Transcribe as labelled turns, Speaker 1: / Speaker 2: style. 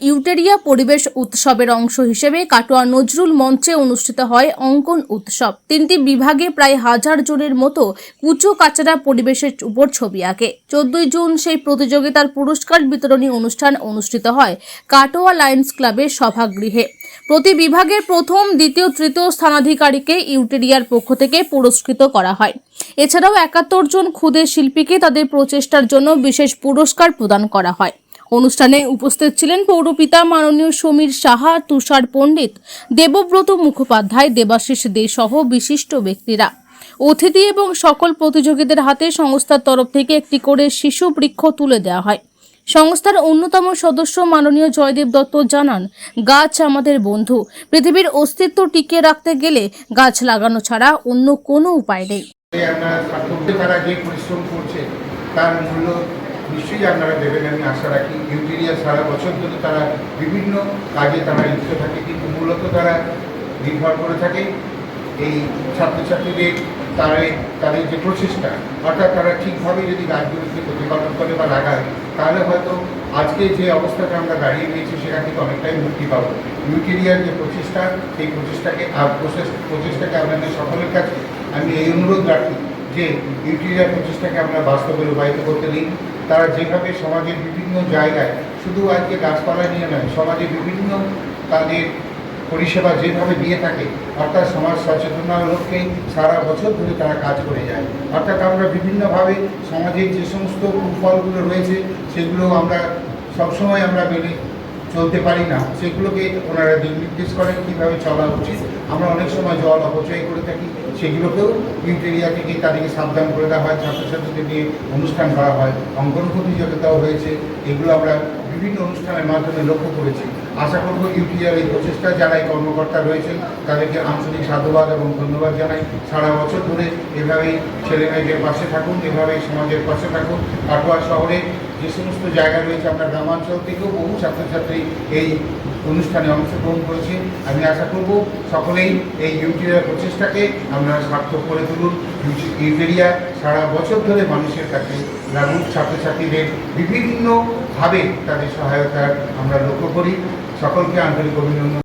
Speaker 1: ইউটেরিয়া পরিবেশ উৎসবের অংশ হিসেবে কাটোয়া নজরুল মঞ্চে অনুষ্ঠিত হয় অঙ্কন উৎসব। তিনটি বিভাগে প্রায় হাজার জনের মতো কুচো কাচারা পরিবেশের উপর ছবি আঁকে। চোদ্দই জুন সেই প্রতিযোগিতার পুরস্কার বিতরণী অনুষ্ঠান অনুষ্ঠিত হয় কাটোয়া লায়ন্স ক্লাবের সভাগৃহে। প্রতি বিভাগের প্রথম, দ্বিতীয়, তৃতীয় স্থানাধিকারীকে ইউটেরিয়ার পক্ষ থেকে পুরস্কৃত করা হয়। এছাড়াও একাত্তর জন ক্ষুদে শিল্পীকে তাদের প্রচেষ্টার জন্য বিশেষ পুরস্কার প্রদান করা হয়। অনুষ্ঠানে উপস্থিত ছিলেন পৌরপিতা মাননীয় সমীর সাহা, তুষার পণ্ডিত, দেবব্রত মুখোপাধ্যায়, দেবাশিস দে সহ বিশিষ্ট ব্যক্তিরা। অতিথি এবং সকল প্রতিযোগীদের হাতে সংস্থার তরফ থেকে একটি করে শিশু বৃক্ষ তুলে দেওয়া হয়। সংস্থার অন্যতম সদস্য মাননীয় জয়দেব দত্ত জানান, গাছ আমাদের বন্ধু, পৃথিবীর অস্তিত্ব টিকিয়ে রাখতে গেলে গাছ লাগানো ছাড়া অন্য কোনো উপায় নেই।
Speaker 2: তার মূল্য নিশ্চয়ই আপনারা দেবেন, আমি আশা রাখি। ইউটেরিয়া সারা বছর ধরে তারা বিভিন্ন কাজে তারা লিপ্ত থাকে, কিন্তু মূলত তারা নির্ভর করে থাকে এই ছাত্রছাত্রীদের, তারা তাদের যে প্রচেষ্টা, অর্থাৎ তারা ঠিকভাবে যদি গাছগুলোকে প্রতিপালন করে বা লাগায়, তাহলে হয়তো আজকে যে অবস্থাটা আমরা দাঁড়িয়ে রয়েছি, সেখান থেকে অনেকটাই মুক্তি পাবো। ইউটেরিয়ার যে প্রচেষ্টা, সেই প্রচেষ্টাকে প্রচেষ্টাকে আপনাদের সকলের কাছে আমি এই অনুরোধ রাখি যে ইউটিলিয়ার প্রচেষ্টাকে আমরা বাস্তবে রূপায়িত করতে দিই, তারা যেভাবে সমাজের বিভিন্ন জায়গায় শুধু আজকে গাছপালা নিয়ে নয় সমাজে বিভিন্ন তাদের পরিষেবা যেভাবে দিয়ে থাকে, অর্থাৎ সমাজ সচেতনার লক্ষ্যেই সারা বছর ধরে তারা কাজ করে যায়। অর্থাৎ আমরা বিভিন্নভাবে সমাজের যে সমস্ত কুফলগুলো রয়েছে সেগুলো আমরা সবসময় আমরা মেনে চলতে পারি না। সেগুলোকে ওনারা নির্দেশ করেন কীভাবে চলা উচিত। আমরা অনেক সময় জল অপচয় করে থাকি, সেগুলোকেও ইউটেরিয়া থেকে তাদেরকে সাবধান করে দেওয়া হয়। ছাত্রছাত্রীদের নিয়ে অনুষ্ঠান করা হয়। অঙ্কন প্রতিযোগিতাও হয়েছে। এগুলো আমরা বিভিন্ন অনুষ্ঠানের মাধ্যমে লক্ষ্য করেছি। আশা করব ইউটিআর এই প্রচেষ্টা যারা এই কর্মকর্তা রয়েছেন, তাদেরকে আন্তরিক সাধুবাদ এবং ধন্যবাদ জানাই। সারা বছর ধরে এভাবেই ছেলে মেয়েদের পাশে থাকুন, এভাবেই সমাজের পাশে থাকুন। কাটোয়া শহরে যে সমস্ত জায়গা রয়েছে আপনার গ্রামাঞ্চল থেকেও বহু ছাত্রছাত্রী এই অনুষ্ঠানে অংশগ্রহণ করেছে। আমি আশা করব সকলেই এই ইউটিআর প্রচেষ্টাকে আমরা সার্থক করে তুলুন। ইউটেরিয়া সারা বছর ধরে মানুষের কাছে গ্রামীণ ছাত্রছাত্রীদের বিভিন্নভাবে তাদের সহায়তার আমরা লক্ষ্য করি। সকলকে আন্তরিক অভিনন্দন।